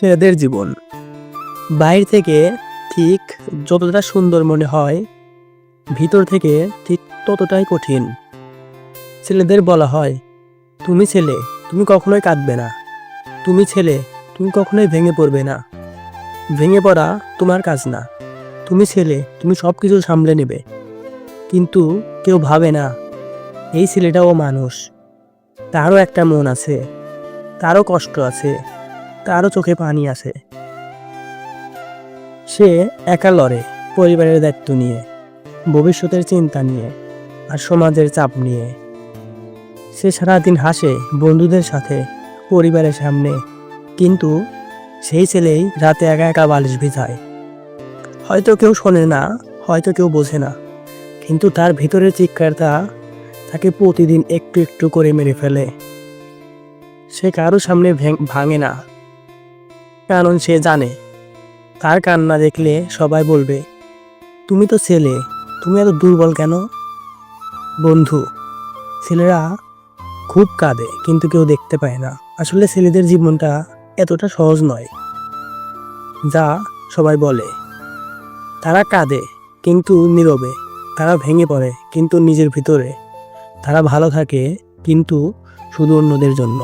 ছেলেদের জীবন। বাইরে থেকে ঠিক যতটা সুন্দর মনে হয়, ভিতর থেকে ঠিক ততটাই কঠিন। ছেলেদের বলা হয়, তুমি ছেলে, তুমি কখনোই কাঁদবে না। তুমি ছেলে, তুমি কখনোই ভেঙে পড়বে না। ভেঙে পড়া তোমার কাজ না। তুমি ছেলে, তুমি সব কিছু সামলে নেবে। কিন্তু কেউ ভাবে না, এই ছেলেটাও মানুষ। তারও একটা মন আছে, তারও কষ্ট আছে। তারও চোখে পানি আছে। সে একা লড়ে পরিবারের দায়িত্ব নিয়ে, ভবিষ্যতের চিন্তা নিয়ে আর সমাজের চাপ নিয়ে। সে সারাদিন হাসে বন্ধুদের সাথে, পরিবারের সামনে। কিন্তু সেই ছেলেই রাতে একা একা বালিশ ভিজায়। হয়তো কেউ শোনে না, হয়তো কেউ বোঝে না। কিন্তু তার ভিতরের চিৎকারটা তাকে প্রতিদিন একটু একটু করে মেরে ফেলে। সে কারও সামনে ভাঙে না। কারণ সে জানে। তার কান্না দেখলে সবাই বলবে, তুমি তো ছেলে, তুমি এত দুর্বল কেন? বন্ধু, ছেলেরা খুব কাঁদে, কিন্তু কেউ দেখতে পায় না। আসলে ছেলেদের জীবনটা এতটা সহজ নয়। যা সবাই বলে। তারা কাঁদে, কিন্তু নীরবে। তারা ভেঙে পড়ে, কিন্তু নিজের ভিতরে। তারা ভালো থাকে, কিন্তু শুধু অন্যদের জন্য।